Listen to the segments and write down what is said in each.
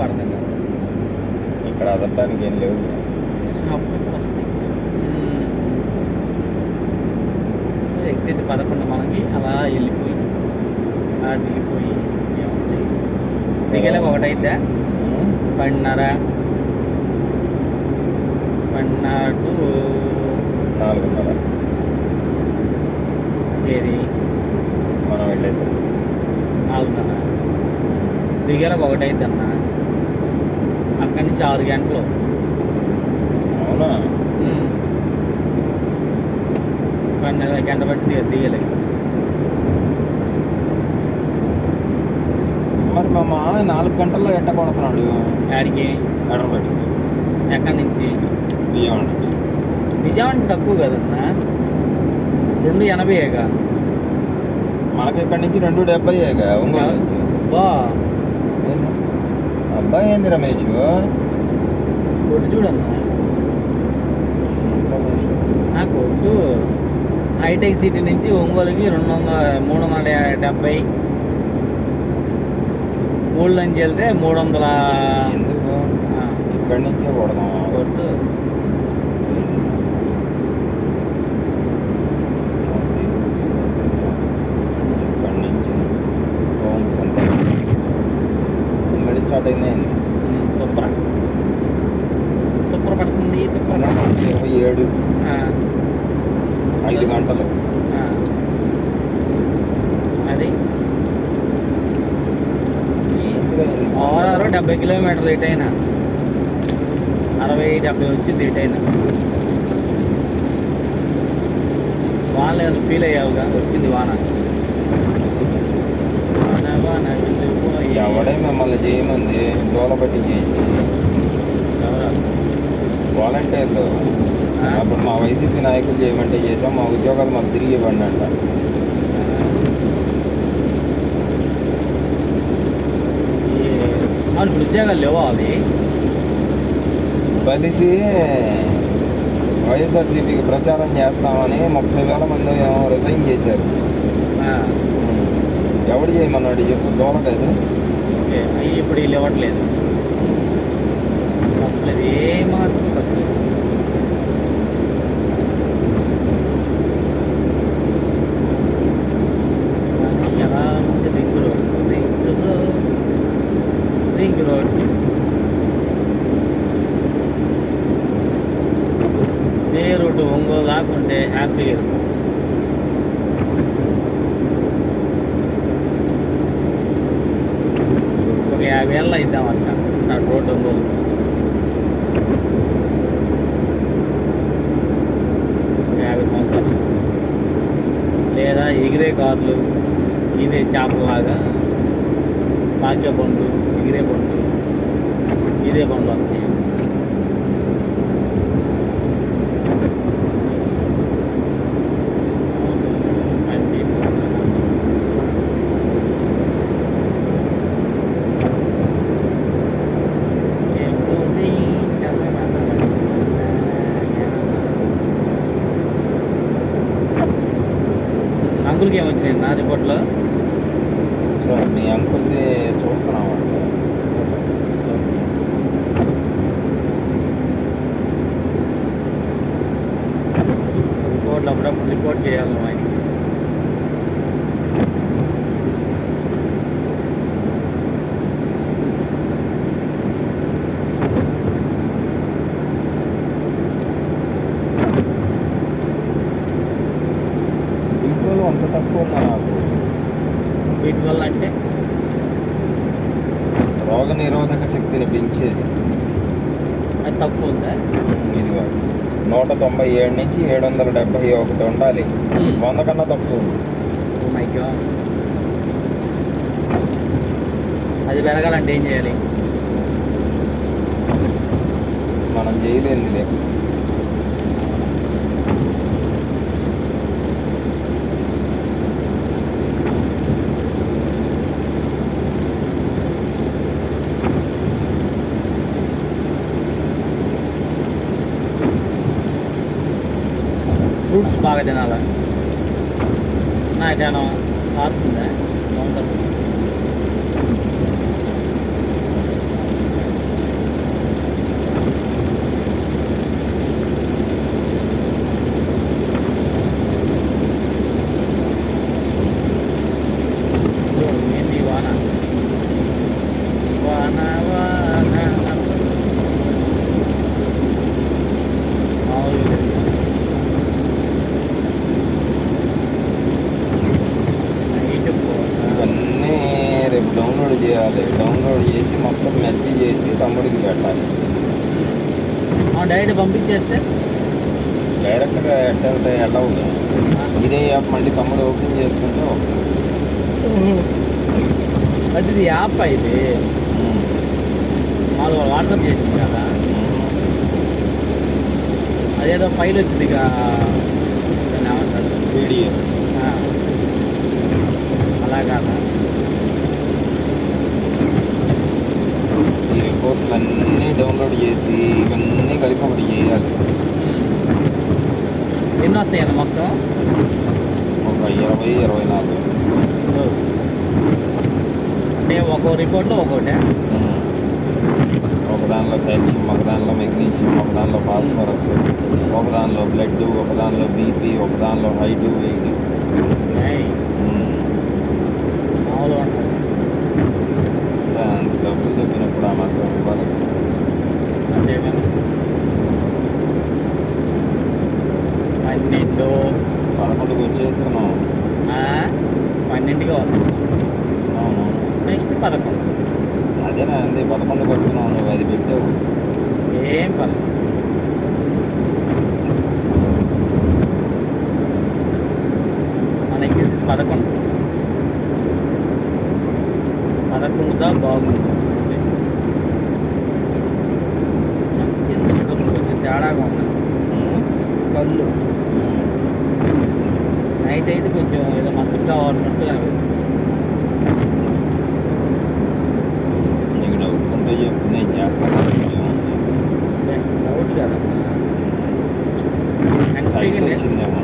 పడతాయి ఇక్కడ అదటానికి ఏం లేవు. అప్పుడు వస్తాయి. సో ఎగ్జిట్ పదకొండు మనకి అలా వెళ్ళిపోయి అలా దిగిపోయి ఏముంది? దిగేలాగా ఒకటి అయిద్దా పన్నెర. పన్నెర టు నాలుగున్నర. ఏది? మనం వెళ్ళేసాం నాలుగున్నర. దిగేలాగా ఒకటి అయిద్ది అన్న? అక్కడి నుంచి ఆరు గంటలు అవునా? పన్నెండు గంట బట్టి దిగ దిగలేదు మరి మా మామ నాలుగు గంటల్లో ఎట్ట కొడుతున్నాడు? యాడికి? ఎడబడి ఎక్కడి నుంచి? బియ్యం నుంచి. విజయవాడ నుంచి తక్కువ కదన్నా రెండు ఎనభైగా మనకి ఇక్కడ నుంచి రెండు డెబ్బై ఒంగోలు నుంచి. బా? అబ్బాయి ఏంది రమేష్. కొట్టు చూడన్నా కొట్టు హైటెక్ సిటీ నుంచి ఒంగోలుకి రెండు వందల మూడు వందల డెబ్బై. ఊళ్ళో నుంచి వెళ్తే మూడు వందల ఇక్కడి నుంచే కొడదాం. కొట్టు ఇక్కడి నుంచి హోమ్స్ అంటే ఉమ్, తుప్పర తుప్పర పడుతుంది తుప్పర ఇరవై ఏడు. ఐదు గంటలు. అది. ఆరు డెబ్బై కిలోమీటర్లు ఇటైనా అరవై డెబ్బై వచ్చింది ఇటైనా వాన లేదు ఫీల్ అయ్యావుగా వచ్చింది వాన. ఎవడే మిమ్మల్ని చేయమంది దూలబట్టి చేసి? వాలంటీర్లు? అప్పుడు మా వైసీపీ నాయకులు చేయమంటే చేసాం మా ఉద్యోగాలు మాకు తిరిగి ఇవ్వండి అంట. ఇప్పుడు ఉద్యోగాలు లేవా అవి? బలిసి వైఎస్ఆర్సీపీకి ప్రచారం చేస్తామని ముప్పై వేల మంది రిజైన్ చేశారు. ఎవడు చేయమన్నాడు చెప్పు దూలకైతే ఓకే అవి ఇప్పుడు వీళ్ళు ఇవ్వట్లేదు తప్పలేదు ఏమాత్రం తప్పలేదు కానీ ఎలా ఉంది ring road ring road ring road ఇదే రోడ్డు ఒంగోలు దాకుంటే హ్యాపీగా இருக்கும். ఒక యాభై ఏళ్ళు ఇద్దాం అట్లా నా రోడ్డు ఒంగోలు యాభై సంవత్సరాలు. లేదా ఎగిరే కార్లు ఇదే చేపలలాగా పాకే బండ్లు ఎగిరే బండ్లు ఇదే బండ్లు వస్తాయి అంకుల్కి ఏమొచ్చినాయి నా రిపోర్ట్లో సార్ మీ అంకుల్ది చూస్తున్నాం అంటే రిపోర్ట్లు అప్పుడప్పుడు రిపోర్ట్ చేయాలి నువ్వు ఆయనకి పెట్రోల్ అంత తక్కువ ఉందా నాకు వీటి వల్ల అంటే రోగ నిరోధక శక్తిని పెంచేది అది తక్కువ ఉందా ఇదిగో నూట తొంభై ఏడు నుంచి ఏడు వందల డెబ్బై ఒకటి ఉండాలి. వంద కన్నా తక్కువ. గాడ్ అది పెరగాలంటే ఏం చేయాలి? మనం చేయలేనిది. ఫ్రూట్స్ బాగా తినాలి? నా ఇటాను మారుతుందా సౌండ్ వస్తుంది బట్టలకు మెచ్చి చేసి తమ్ముడికి పెట్టాలి ఆ డైరెక్ట్ పంపించేస్తే డైరెక్ట్గా వెళ్ళవు ఇదే యాప్ మళ్ళీ తమ్ముడు ఓపెన్ చేసుకుంటే. బట్ ఇది యాప్ ఉమ్. మామూలుగా వాట్సాప్ చేసింది కదా. అదేదో ఫైల్ వచ్చింది ఇక. ఆ. అలా కాదా? ఈ రిపోర్ట్లు అన్నీ డౌన్లోడ్ చేసి ఇవన్నీ కలిపి ఒకటి చేయాలి. ఎన్ని వస్తాయండి మొత్తం? ఒక ఇరవై ఇరవై నాలుగు. అంటే ఒక్కో రిపోర్ట్లో ఒక్కోటే? ఉమ్. ఒక దానిలో కాల్షియం ఒక దానిలో మెగ్నీషియం ఒక దానిలో ఫాస్ఫరస్ ఒక దానిలో బ్లడ్ ఒక దానిలో బీపీ ఒక దానిలో హైట్ వెయిట్. డబ్బులు చెప్పినప్పుడు ఆ మాత్రం ఇవ్వాలి. అంతే కదా పన్నెండు. పదకొండుకి వచ్చేస్తున్నాం పన్నెండుకి వస్తుంది అవును. నెక్స్ట్ పదకొండు. అదేనా? అంది పదకొండుకి వస్తున్నావు నువ్వు. అది పెట్టావు ఏం పని? మనకి పదకొండు పదకొండుదా బాగుంది ఎందుకు కళ్ళు కొంచెం తేడాగా ఉన్నాయి కళ్ళు నైట్ అయితే కొంచెం ఏదో మసగ్గా వాడినట్టు అనిపిస్తుంది నీకు డౌట్ ఉంటే చెప్పు నేను చేస్తాను డౌట్ కదమ్మా సైట్ యాక్చువల్గా వచ్చిందేమో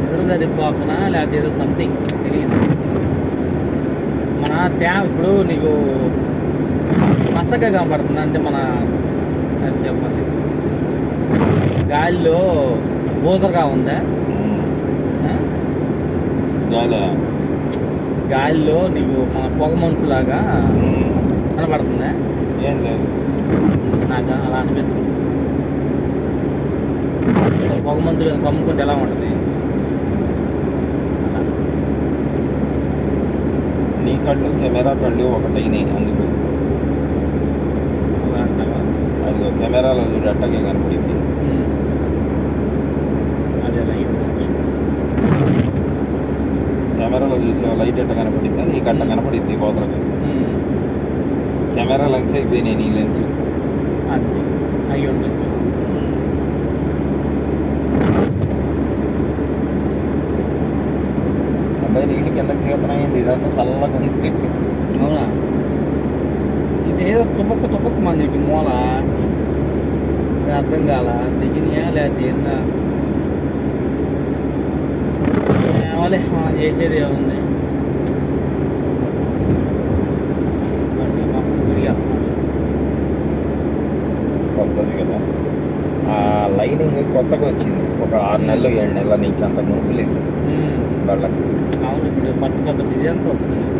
నిద్ర సరిపోకనా లేకపోతే ఏదో సంథింగ్ తెలియదు త్యా ఇప్పుడు నీకు మసక కనపడుతుంది అంటే మన అది చెప్పాలి గాలిలో బోజర్గా ఉందా? గాలిలో నీకు మన పొగ మంచులాగా కనపడుతుందా ఏం లేదు. నాకు అలా అనిపిస్తుంది. పొగ మంచు కమ్ముకుంటే ఎలా ఉంటుంది అలా. నీ కళ్ళు కెమెరా కళ్ళు ఒకటైనాయి అందుకు? అది కెమెరాలో చూడు అట్టగే కనపడింది. కెమెరాలో చూసే లైట్ ఎట్ట కనపడింది? నీకు అట్ట కనపడింది పోతలకి ఉమ్. కెమెరా లెన్స్ అయిపోయినాయి నీ లెన్స్. అంతే. అయ్యి ఉండొచ్చు కిందకి దిగుతున్నాయింది ఇదంతా చల్లగా ఉంది. అవునా? ఇదేదో తుపక్కు తుపక్కు మంది మూల. అర్థం కాల? దిగినాయా లేకపోతే ఏందా? ఏమోలే మనం చేసేది ఏముంది. కొత్తది కదా. ఆ లైనింగ్ కొత్తగా వచ్చింది. ఒక ఆరు నెలలు ఏడు నెలల నుంచి అంత మునుపు లేదు. వాళ్ళకి. అవును ఇప్పుడు కొత్త కొత్త డిజైన్స్ వస్తున్నాయి.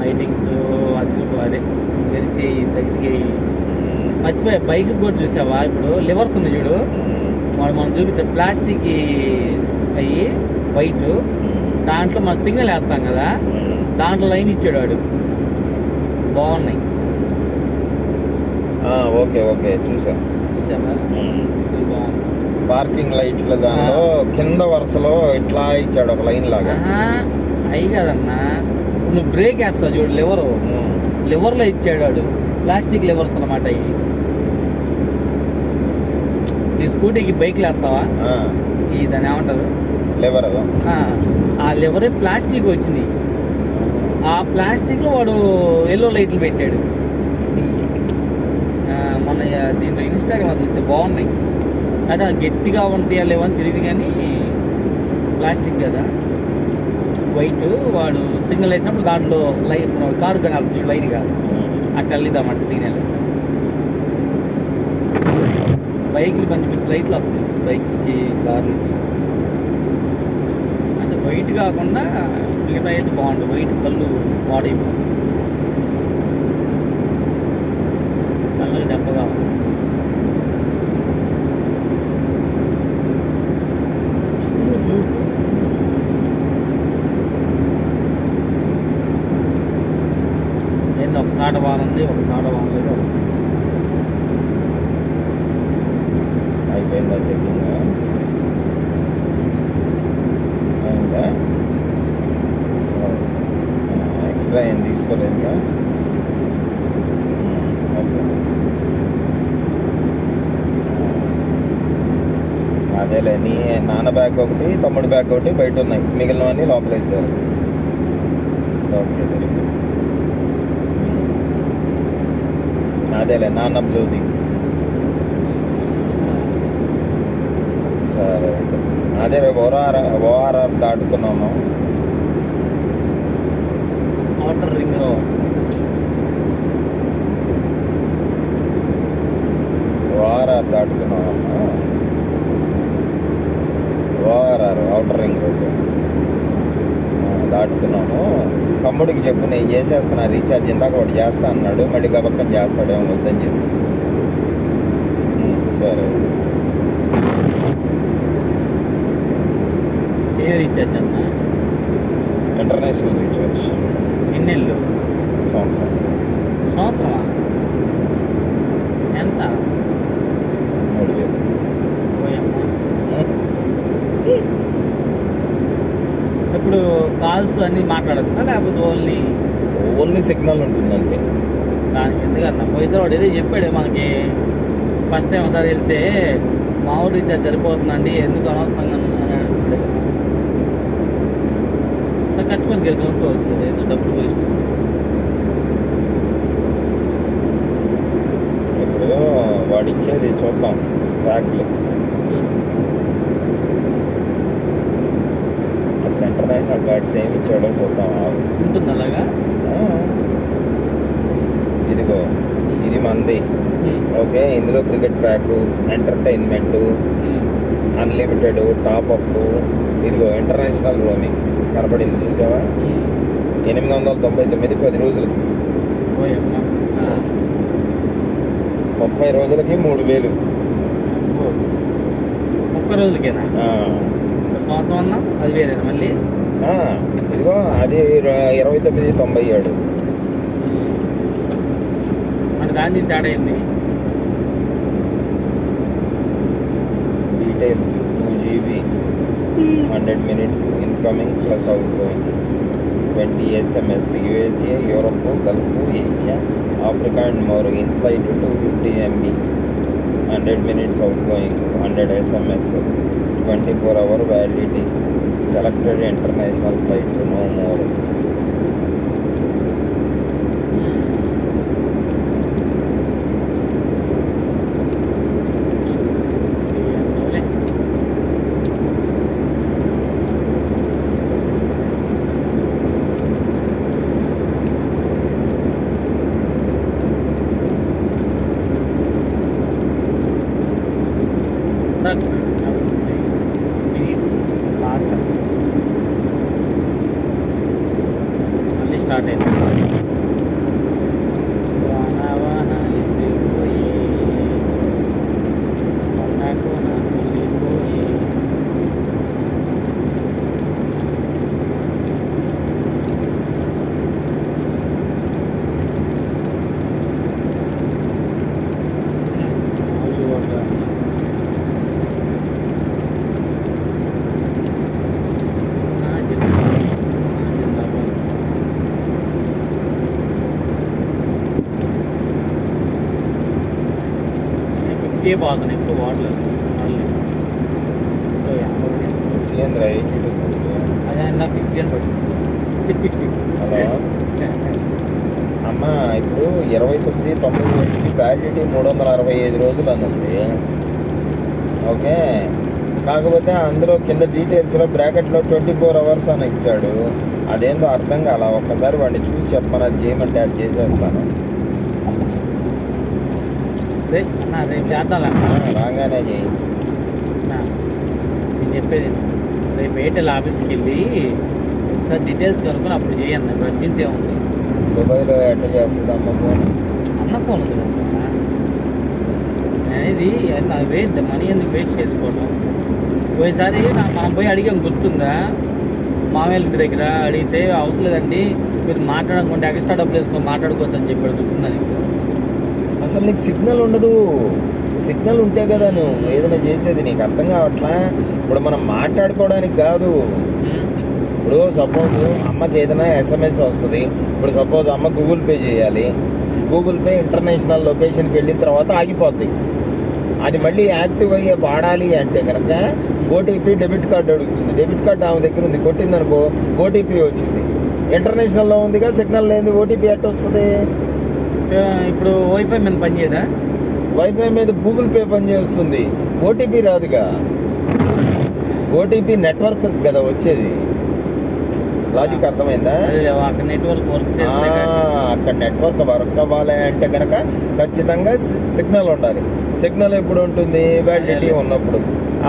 లైటింగ్స్ అది అదే. మెరిసి తగ్గి మర్చిపోయా బైక్ కూడా చూసావా? ఇప్పుడు లివర్స్ ఉన్నాయి చూడు. వాడు మనం చూపించే ప్లాస్టిక్ అయ్యి వైట్. దాంట్లో మనం సిగ్నల్ వేస్తాం కదా. దాంట్లో లైన్ ఇచ్చాడు వాడు. బాగున్నాయి. ఓకే ఓకే చూసాం. చూసావా? బాగుంది. పార్కింగ్ లైట్ల దానిలో కింద వరుసలో ఇట్లా ఇచ్చాడు ఒక లైన్ లాగా. అయి కదన్నా. నువ్వు బ్రేక్ వేస్తావు చూడు లివరు. లివర్లో ఇచ్చాడు వాడు. ప్లాస్టిక్ లివర్స్ అనమాట అవి నీ స్కూటీకి బైక్లు వేస్తావా? ఈ దాన్ని ఏమంటారు? లెవర్. ఆ, లివరే ప్లాస్టిక్ వచ్చినాయి ఆ ప్లాస్టిక్లో వాడు ఎల్లో లైట్లు పెట్టాడు. మొన్న ఆ దీంట్లో ఇన్స్టాగ్రామ్ చూస్తే బాగున్నాయి. అదే గట్టిగా ఉంటాయా లేవని తెలియదు కానీ ప్లాస్టిక్ కదా. వైట్ వాడు సిగ్నల్ వేసినప్పుడు దాంట్లో లైట్ కారు కానీ లైట్ కాదు. అట్లా వెళ్ళిద్దామంట సిగ్నల్ బైక్లు మంచి మంచి లైట్లు వస్తాయి. బైక్స్కి కార్లకి. అంటే వైట్ కాకుండా మిగతా అయితే బాగుంటుంది వైట్ కళ్ళు పాడైపోతుంది కళ్ళకి దెబ్బగా ఉంది. ఏంది ఒక సాట బాగుంది ఒక సాట బాగుంది లేదు ఒకసారి. అయిపోయిందా చెకింగ్ అయిందా ఎక్స్ట్రా ఏం తీసుకోలేదుగా ఓకే అదేలే నీ నాన్న బ్యాగ్ ఒకటి తమ్ముడు బ్యాగ్ ఒకటి బయట ఉన్నాయి. మిగిలినవన్నీ లోపల వేసారు ఓకే వెరీ గుడ్ అదేలే నాన్న బ్లూది. సరే అదే రేపు ఓఆర్ఆర్ ఓఆర్ఆర్ దాటుతున్నాము అవుటర్ రింగ్ రోడ్ ఓఆర్ఆర్ దాటుతున్నాము ఓఆర్ఆర్ అవుటర్ రింగ్ రోడ్ దాటుతున్నాను తమ్ముడికి చెప్పు నేను చేసేస్తున్నా రీఛార్జ్ ఇందాక వాడు చేస్తా అన్నాడు మళ్ళీ గబక్కని చేస్తాడేమో వద్దని చెప్పి. సరే. ఏ రీఛార్జ్ అన్న ఇంటర్నేషనల్ రీఛార్జ్. ఎన్నెళ్ళు సంవత్సరం. సంవత్సరమా ఎంత మూడు వేలు పోయమ్మా ఇప్పుడు కాల్స్ అన్నీ మాట్లాడచ్చా? లేకపోతే ఓన్లీ ఓన్లీ సిగ్నల్ ఉంటుంది అంతే. దానికి ఎందుకన్నా? పోయిన వాడు ఏదో చెప్పాడు మనకి. ఫస్ట్ టైం ఒకసారి వెళ్తే మామూలు రీఛార్జ్ సరిపోతుందండి ఎందుకు అనవసరంగా. సార్ కస్టమర్కి వెళ్ళి కొనుక్కోవచ్చు కదా ఏదో డబ్బులు వేస్ట్ ఇప్పుడు వాడు ఇచ్చేది చూద్దాం ప్యాక్లు అసలు ప్యాక్స్ ఏమి ఇచ్చాడో చూద్దాం. ఉంటుంది అలాగా. ఇదిగో ఇది మంది. ఓకే ఇందులో cricket pack entertainment unlimited top up ఇదిగో ఇంటర్నేషనల్ రోమింగ్. కనపడింది చూసావా? ఎనిమిది వందల తొంభై తొమ్మిది పది రోజులకి. ముప్పై రోజులకి మూడు వేలు. ముప్పై రోజులకేనా. సంవత్సరం అన్నా అది వేరేనా మళ్ళీ? ఇదిగో అది ఇర- ఇరవై తొమ్మిది తొంభై ఏడు. దాని తేడా ఏంది? Details two GB hundred minutes incoming plus outgoing twenty SMS USA Europe Gulf Asia Africa and more in flight two fifty MB hundred minutes outgoing hundred SMS twenty four hour validity selected international flights no more ఏంటోలే. Truck వెళ్తుంది. ఇది పాట. మళ్ళీ start అయింది వాన వాన ఎండిపోయి నాకు నాకు వెళ్ళిపోయి మామూలు ఒక నా జిందాబాద్, నా జిందాబాద్. ఫిఫ్టీ బాగున్నాను ఎక్కువ వాడలేదు. అదే నా అమ్మ ఇప్పుడు ఇరవై తొమ్మిది తొంభై ఎనిమిది వ్యాలిడిటీ మూడు వందల అరవై ఐదు రోజులు అని ఉంది ఓకే? కాకపోతే అందులో కింద డీటెయిల్స్లో బ్రాకెట్లో ట్వంటీ ఫోర్ అవర్స్ అని ఇచ్చాడు. అదేందో అర్థం కాల. ఒక్కసారి వాడిని చూసి చెప్పను అది చేయమంటే అది చేసేస్తాను. రేపు చేద్దాం రాగానే చేయించు నేను చెప్పేది. రేపు ఎయిర్టెల్ ఆఫీస్కి వెళ్ళి ఒకసారి డీటెయిల్స్ కనుక్కొని అప్పుడు చేయండి. అర్జెంట్ ఏముంది దుబాయ్లో ఎట్లా చేస్తుందమ్మ ఫోన్? అన్న ఫోన్ ఉంది అనేది వెయిట్ మనీ ఎందుకు వేస్ట్ చేసుకోవడం పోయిసారి నా- మనం పోయి అడిగాం గుర్తుందా? మామయ్య దగ్గర అడిగితే అవసరం లేదండి మీరు మాట్లాడకుండా ఎక్స్ట్రా డబ్బులు వేసుకొని మాట్లాడుకోవచ్చు అని చెప్పాడు గుర్తుందా నీకు? అసలు నీకు సిగ్నల్ ఉండదు. సిగ్నల్ ఉంటే కదా నువ్వు ఏదైనా చేసేది. నీకు అర్థం కావట్లా? ఇప్పుడు మనం మాట్లాడుకోవడానికి కాదు. ఇప్పుడు సపోజ్ అమ్మకి ఏదైనా ఎస్ఎంఎస్ వస్తుంది. ఇప్పుడు సపోజ్ అమ్మ గూగుల్ పే చేయాలి. గూగుల్ పే ఇంటర్నేషనల్ లొకేషన్కి వెళ్ళిన తర్వాత ఆగిపోద్ది. అది మళ్ళీ యాక్టివ్ అయ్యే వాడాలి అంటే కనుక ఓటీపీ డెబిట్ కార్డు అడుగుతుంది. డెబిట్ కార్డు ఆమె దగ్గర ఉంది. కొట్టిందనుకో ఓటీపీ వచ్చింది. ఇంటర్నేషనల్లో ఉందిగా సిగ్నల్ లేని ఓటీపీ ఎట్ వస్తుంది? ఇప్పుడు వైఫై మీద పని చేయదా? వైఫై మీద గూగుల్ పే పనిచేస్తుంది ఓటీపీ రాదుగా. ఓటీపీ నెట్వర్క్ కదా వచ్చేది. లాజిక్ అర్థమైందా? అక్కడ నెట్వర్క్ వర్క్ అక్కడ నెట్వర్క్ వర్క్ అవ్వాలి అంటే కనుక ఖచ్చితంగా సిగ్నల్ ఉండాలి. సిగ్నల్ ఎప్పుడు ఉంటుంది? వ్యాలిడిటీ ఉన్నప్పుడు.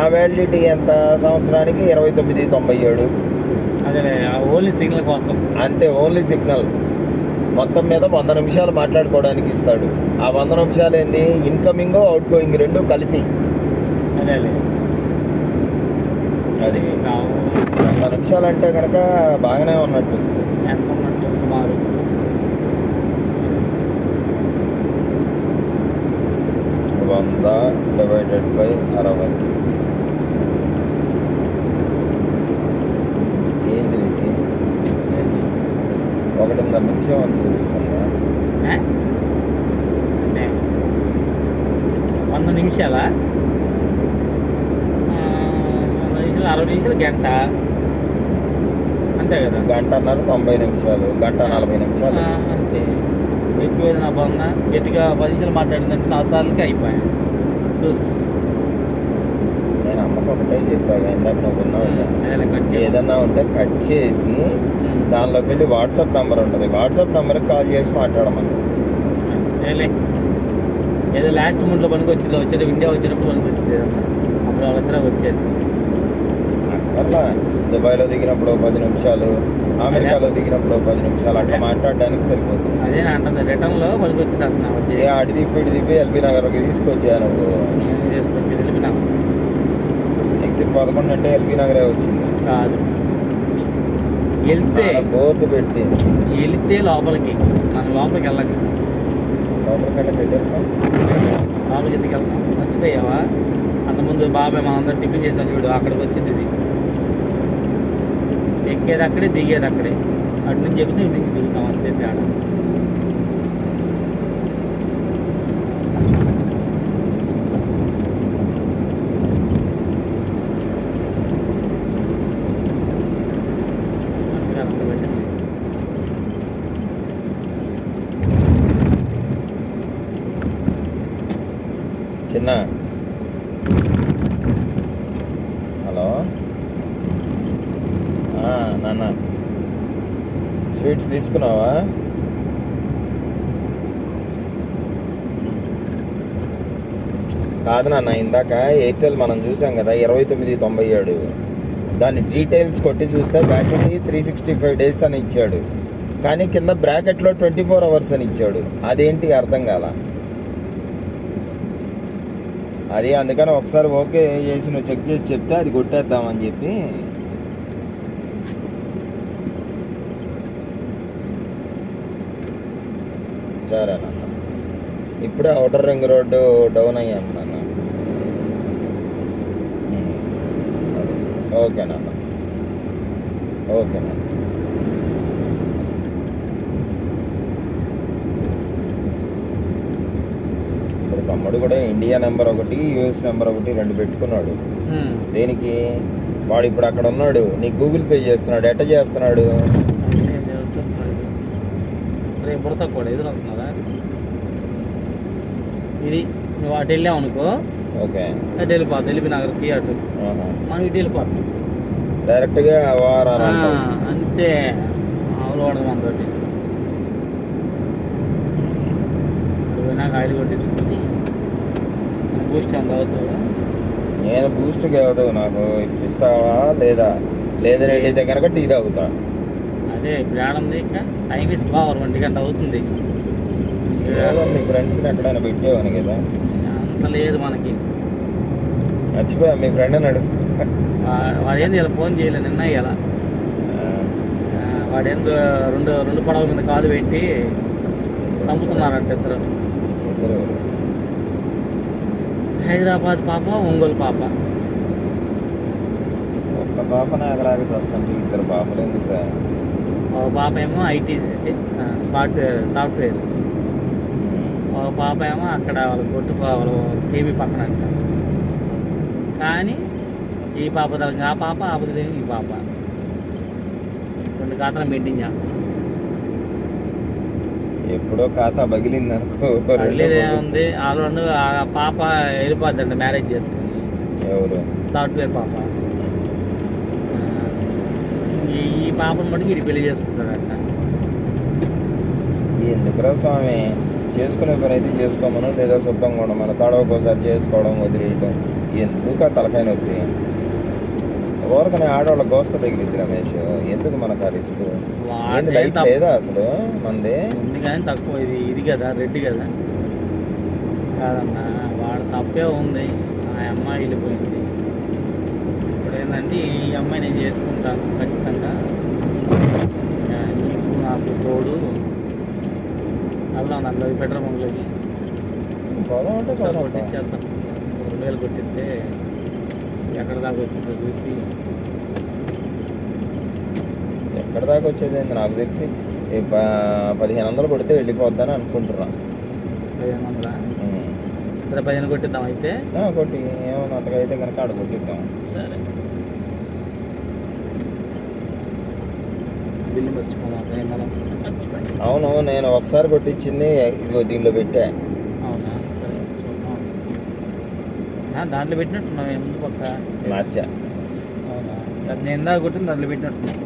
ఆ వ్యాలిడిటీ ఎంత? సంవత్సరానికి ఇరవై తొమ్మిది తొంభై ఏడు. అదే ఓన్లీ సిగ్నల్ కోసం. అంతే ఓన్లీ సిగ్నల్ మొత్తం మీద వంద నిమిషాలు మాట్లాడుకోవడానికి ఇస్తాడు. ఆ వంద నిమిషాలు ఏంది? ఇన్కమింగ్ అవుట్ గోయింగ్ రెండు కలిపి. అదే వంద నిమిషాలు అంటే కనుక బాగానే ఉన్నట్టు. సుమారు. వంద డివైడెడ్ బై అరవై ఏంది ఇది అని చూపిస్తుందా? అంటే వంద నిమిషాలా? వంద నిమిషాలు అరవై నిమిషాలు గంట. అంతే కదా? గంటన్నర తొంభై నిమిషాలు గంట నలభై నిమిషాలు. అంతే. ఎక్కువ ఏదైనా బాగుందా? గట్టిగా పది నిమిషాలు మాట్లాడిందంటే నాలుగు సార్లకి అయిపోయాయి. చూస్. నేను అమ్మకు ఒకటే చెప్పాగా ఇందాక నువ్వు ఉన్నావు అదే కట్ చేయాలి ఏదన్నా ఉంటే కట్ చేసి దానిలోకి వెళ్ళి వాట్సాప్ నెంబర్ ఉంటుంది. వాట్సాప్ నెంబర్కి కాల్ చేసి మాట్లాడమని. ఏదో లాస్ట్ మూడ్లో పనికి వచ్చింది వచ్చేది ఇండియా వచ్చేటప్పుడు పనికి వచ్చింది అప్పుడు వచ్చేది అట్లా దుబాయ్లో దిగినప్పుడు పది నిమిషాలు అమెరికాలో దిగినప్పుడు పది నిమిషాలు అట్లా మాట్లాడడానికి సరిపోతుంది. అదే అంటుంది. రిటర్న్లో పనికి వచ్చింది. అంటున్నా అడి తిప్పి ఇటు తిప్పి ఎల్బీ నగర్కి తీసుకొచ్చా నువ్వు నేను చేసుకొచ్చి వెళ్ళిపోయినా ఎగ్జిట్ పదకొండు అంటే ఎల్బీ నగరే వచ్చింది. కాదు. వెళ్తే బోర్డు పెట్టి వెళితే లోపలికి. మనం లోపలికి వెళ్ళక. లోపలికల్లా పెట్టేస్తాం లోపలికి ఎందుకు వెళ్తాం? మర్చిపోయావా? అంతకుముందు బాబాయ్ మా అందరం టిఫిన్ చేసాం చూడు అక్కడికి వచ్చింది ఇది. ఎక్కేది అక్కడే దిగేది అక్కడే. అటు నుంచి ఎక్కుతాం ఇటు నుంచి దిగుతాం అంతే తేడా చిన్న హలో ఆ, నాన్న స్వీట్స్ తీసుకున్నావా? కాదు నాన్న ఇందాక ఎయిర్టెల్ మనం చూసాం కదా ఇరవై తొమ్మిది తొంభై ఏడు. దాని డీటెయిల్స్ కొట్టి చూస్తే battery three sixty five days అని ఇచ్చాడు. కానీ కింద బ్రాకెట్లో ట్వంటీ ఫోర్ అవర్స్ అని ఇచ్చాడు. అదేంటి అర్థం కాల? అది అందుకని ఒకసారి ఓకే చేసి నువ్వు చెక్ చేసి చెప్తే అది కొట్టేద్దామని చెప్పి సరే నాన్న ఇప్పుడే అవుటర్ రింగ్ రోడ్డు డౌన్ అయ్యాను నాన్న. ఉమ్. ఓకే నాన్న. ఓకే నాన్న. ఇప్పుడు తమ్ముడు కూడా ఇండియా నెంబర్ ఒకటి యూఎస్ నెంబర్ ఒకటి రెండు పెట్టుకున్నాడు. దేనికి? వాడు ఇప్పుడు అక్కడ ఉన్నాడు. నీకు గూగుల్ పే చేస్తున్నాడు. ఎట్ట చేస్తున్నాడు రేపు బుడత కూడా ఎదురు అవుతున్నదా ఇది నువ్వు అటు వెళ్ళావు అనుకో ఓకే. అటు వెళ్ళిపోతుంది వెళ్ళిపి నగర్కి అటు. మనం ఇటు వెళ్ళిపోతాం. డైరెక్ట్గా. అంతే. ఆవులు మనతోటి పోయినాక ఆయిల్ కొట్టించుకొని బూస్ట్ అంత అవుతుందా నేను బూస్ట్ కాదు నాకు. ఇప్పిస్తావా? లేదా? లేదనైతే కనుక టీ తాగుతా. అదే ఇప్పుడు ఏడుంది ఇంకా? టైం ఇస్తే బాగా ఒంటి గంట అవుతుంది. మీ ఫ్రెండ్స్ని ఎక్కడైనా పెట్టేవాని కదా? అంత లేదు మనకి. మర్చిపోయా మీ ఫ్రెండ్ అన్నాడు వాడేంది ఇలా ఫోన్ చేయలే నిన్న ఇలా. వాడేందో రెండు రెండు పడవ మీద కాలు పెట్టి చంపుతున్నారంట ఇద్దరు. ఇద్దరు హైదరాబాద్ పాప ఒంగోలు పాప. ఒక్క పాప నాగలాగా వస్తుంటే ఇద్దరు పాపలు ఎందుకు పాప ఏమో ఐటీ సాఫ్ట్వేర్ సాఫ్ట్వేర్. ఒక పాప ఏమో అక్కడ వాళ్ళ కొట్టు వాళ్ళ కేబీ పక్కన అంట. కానీ ఈ పాప ఆ పాప ఆ బదులు ఈ పాప. రెండు ఖాతాలు మెయింటైన్ చేస్తాం. ఎప్పుడో ఖాతా బగిలింది అనుకో పర్లేదు ఏముంది ఆల్రౌండ్ ఆ పాప వెళ్ళిపోద్దంట మ్యారేజ్ చేసుకుని. ఎవరు? సాఫ్ట్వేర్ పాప. ఆ, ఈ ఈ పాపను మటుకు ఇది పెళ్ళి చేసుకుంటాడంట. ఎందుకురా స్వామి? చేసుకునే పని అయితే చేసుకోమను లేదా శుద్ధంగా ఉండమను తడవకోసారి చేసుకోవడం వదిలేయటం ఎందుకు ఆ తలకాయ నొప్పి? ఊరకనే ఆడవాళ్ళ గోస్త తగిలిద్ది రమేష్. ఎందుకు మనకు ఆ రిస్క్? లైట్ లేదా అసలు మంది? ఉంది కానీ తక్కువ. ఇది ఇది కదా రెడ్ కదా. కాదన్నా వాడు తప్పే ఉంది. ఆ అమ్మాయి వెళ్ళిపోయింది. ఇప్పుడు ఏంటంటే ఈ అమ్మాయి నేను చేసుకుంటాను ఖచ్చితంగా. నీకు నాకు తోడు. వెళ్దాం అందులో పెట్రోల్ పోదాం. కొట్టించేద్దాం రెండు వేలు కొట్టిస్తే ఎక్కడ దాకా వచ్చిందో చూసి. ఎక్కడ దాకా వచ్చేది నాకు తెలిసి పదిహేను వందలు కొడితే వెళ్ళిపోద్దని అనుకుంటున్నా. పదిహేను వందల. సరే పదిహేను కొట్టిద్దాం అయితే. కొట్టి ఏమన్నా అంతగా అయితే కనుక ఆడ కొట్టిద్దాం. సరే. బిల్లు మర్చిపోమాక మనం. అవును నేను ఒకసారి కొట్టించింది ఇదిగో దీనిలో పెట్టా. అవునా? సరే చూద్దాం. దాంట్లో పెట్టినట్టున్నావు ఎందుకు పక్క నచ్చా అవునా? సరే నేను ఇందాక కొట్టింది దాంట్లో పెట్టినట్టున్నావు.